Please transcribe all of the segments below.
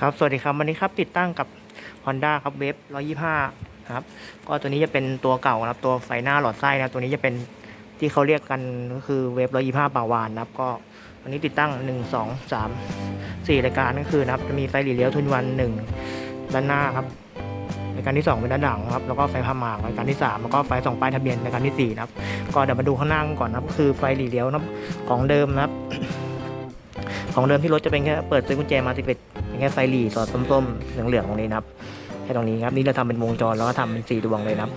ครับ สวัสดีครับ วันนี้ครับติดตั้งกับ Honda ครับเวฟ125 ครับ ก็ตัวนี้จะเป็นตัวเก่าครับ ตัวไฟหน้าหลอดไส้นะ ตัวนี้จะเป็นที่เขาเรียกกันก็คือเวฟ125 ปาวานนะครับ ก็วันนี้ติดตั้ง 1 2 3 4 รายการก็คือนะครับ จะมีไฟหลีเลี้ยวทุนวัน 1 ด้านหน้าครับ รายการที่ 2 เป็นด้านหลังครับ แล้วก็ไฟพาหมากรายการที่ 3 แล้วก็ไฟส่องป้ายทะเบียนรายการที่ 4 นะครับ ก็เดี๋ยวมาดูข้างหน้าก่อนนะครับคือไฟหลีเลี้ยวนะครับของเดิมนะครับ ของเดิมที่รถจะเป็นแค่เปิดซื้อกุญแจมาติดเป็น แค่ไฟหลีสอดส้มๆเหลืองๆตรงนี้นะครับแค่ตรงนี้ครับนี่เราทำเป็นวงจรแล้วก็ทำเป็นสีดวงเลยนะครับ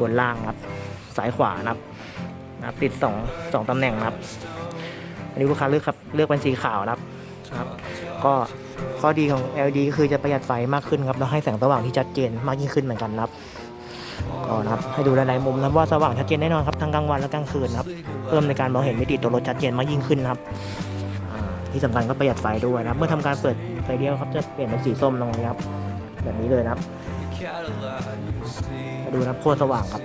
บนล่างครับซ้ายขวานะครับนะครับ ติดสองสองตำแหน่งนะครับอันนี้ลูกค้าเลือกครับเลือกเป็นสีขาวนะครับครับ ก็ข้อดีของ LED ก็คือจะประหยัดไฟมากขึ้นครับแล้วให้แสงสว่างที่ชัดเจนมากยิ่งขึ้นเหมือนกันนะครับก็นะครับให้ดูหลายๆมุมนะว่าสว่างชัดเจนแน่นอนครับทั้งกลางวันและกลางคืนนะครับเพิ่มในการมองเห็นมิติตัวรถชัดเจนมากยิ่งขึ้นนะครับ ที่สำคัญก็ประหยัดไฟด้วยนะครับ เมื่อทำการเปิดไฟเดียวครับจะเปลี่ยนเป็นสีส้มตรงนี้ครับ แบบนี้เลยนะครับมาดูนะครับโคตรสว่างครับ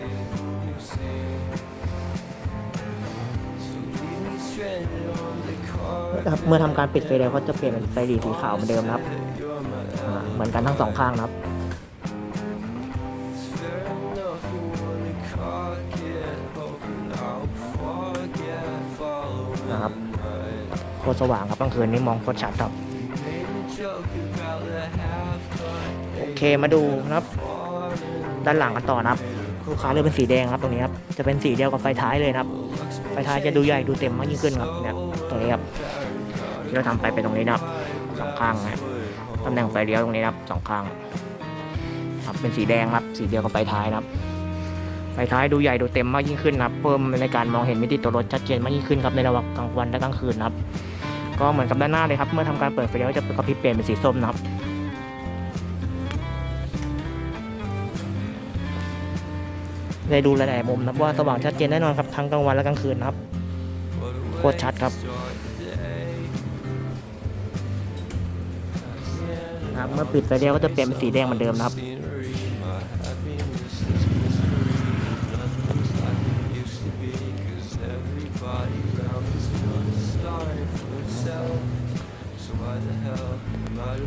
เมื่อทำการปิดไฟเดียวก็จะเปลี่ยนเป็นไฟหลีสีขาวเหมือนเดิมนะครับเหมือนกันทั้งสองข้างนะครับนะครับ โคตรสว่างครับกลางคืนนี้มองโคตรชัดครับโอเคมาดูนะครับ ด้านหลังกันต่อนะครับลูกค้าเลือกเป็นสีแดงครับตรงนี้ครับจะเป็นสีเดียวกับไฟท้ายเลยนะครับ ไฟท้ายจะดูใหญ่ดูเต็มมากยิ่งขึ้นครับเนี่ยตรงนี้ครับที่เราทำไปเป็นตรงนี้นะครับสองข้างนะตำแหน่งไฟเลี้ยวตรงนี้นะครับสองข้างครับเป็นสีแดงครับสีเดียวกับไฟท้ายนะครับ ไฟท้ายดูใหญ่ดูเต็มมากยิ่งขึ้นนะครับ เพิ่มในการมองเห็นมิติตัวรถชัดเจนมากยิ่งขึ้นครับในระหว่างกลางวันและกลางคืนนะครับ ก็เหมือนกับด้านหน้าเลยครับ เมื่อทำการเปิดไฟเลี้ยวจะกระพริบเปลี่ยนเป็นสีส้มนะครับได้ดูหลายๆมุมนะว่าสว่างชัดเจนแน่นอนครับทั้งกลางวันและกลางคืนนะครับโคตรชัดครับนะครับเมื่อปิดไฟเลี้ยวก็จะเปลี่ยนเป็นสีแดงเหมือนเดิมนะครับ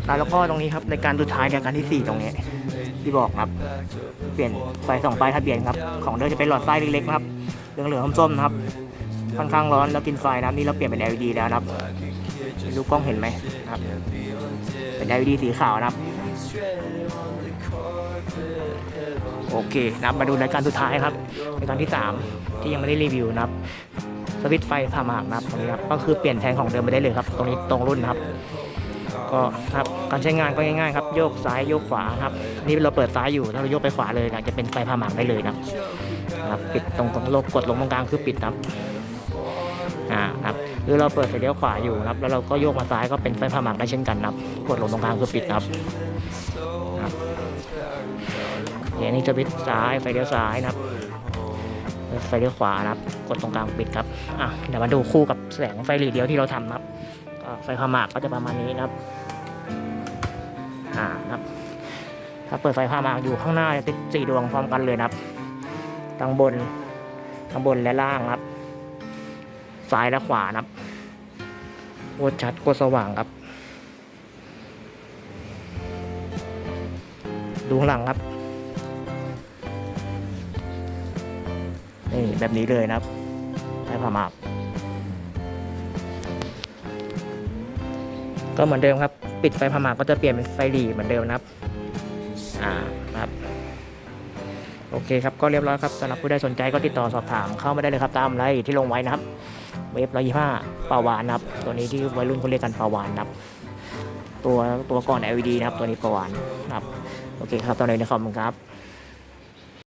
แล้วก็ตรงนี้ครับในการสุดท้ายในการที่ 4 ตรงนี้ ที่บอกครับ เปลี่ยนไฟสองป้ายทะเบียนครับ ของเดิมจะเป็นหลอดไฟเล็กๆนะครับเหลืองๆส้มๆนะครับค่อนข้างร้อนแล้วกินไฟนะครับนี่เราเปลี่ยนเป็น LED แล้วนะครับไม่รู้กล้องเห็นไหมครับ เป็น LED สีขาวนะครับ โอเคนะครับมาดูรายการสุดท้ายครับรายการที่ 3 ที่ยังไม่ได้รีวิวนะครับสวิตไฟผ่าหมากนะครับตรงนี้ครับก็คือเปลี่ยนแทนของเดิมไปได้เลยครับ ตรงนี้ตรงรุ่นนะครับ ก็ครับการใช้งานก็ง่ายๆครับโยกซ้ายโยกขวาครับนี่เราเปิดซ้ายอยู่ถ้าเราโยกไปขวาเลยนะจะเป็นไฟพาหมากได้เลยนะครับปิดตรงตรงลกกดลงตรงกลางคือปิดครับอ่าครับหรือเราเปิดไฟเลี้ยวขวาอยู่ครับแล้วเราก็โยกมาซ้ายก็เป็นไฟพาหมากได้เช่นกันครับกดลงตรงกลางคือปิดครับครับอย่างนี้จะปิดซ้ายไฟเลี้ยวซ้ายนะครับไฟเลี้ยวขวานะครับ กดตรงกลางปิดครับอะเดี๋ยวมาดูคู่กับแสงไฟหลีเดียวที่เราทำนะครับไฟพาหมากก็จะประมาณนี้นะครับ่าครับ ถ้าเปิดไฟพามาอยู่ข้างหน้าจะติดสี่ดวงพร้อมกันเลยนะครับทั้งบนทั้งบนและล่างครับ ซ้ายและขวานะครับโคตรชัดโคตรสว่างครับ ดูข้างหลังครับนี่แบบนี้เลยนะครับไฟพามาก็เหมือนเดิมครับ ปิดไฟพาหมากก็จะเปลี่ยนเป็นไฟหลีเหมือนเดิมนะครับ อ่าครับ โอเคครับก็เรียบร้อยครับสำหรับผู้ใดสนใจก็ติดต่อสอบถามเข้ามาได้เลยครับตามรายละเอียดที่ลงไว้นะครับ เวฟร้อยยี่ห้าปาวานนะครับ ตัวนี้ที่วัยรุ่นเขาเรียกกันปาวานนะครับ ตัวตัวก่อน LED นะครับ ตัวนี้ปาวานนะครับ โอเคครับตอนนี้นะครับขอบคุณครับ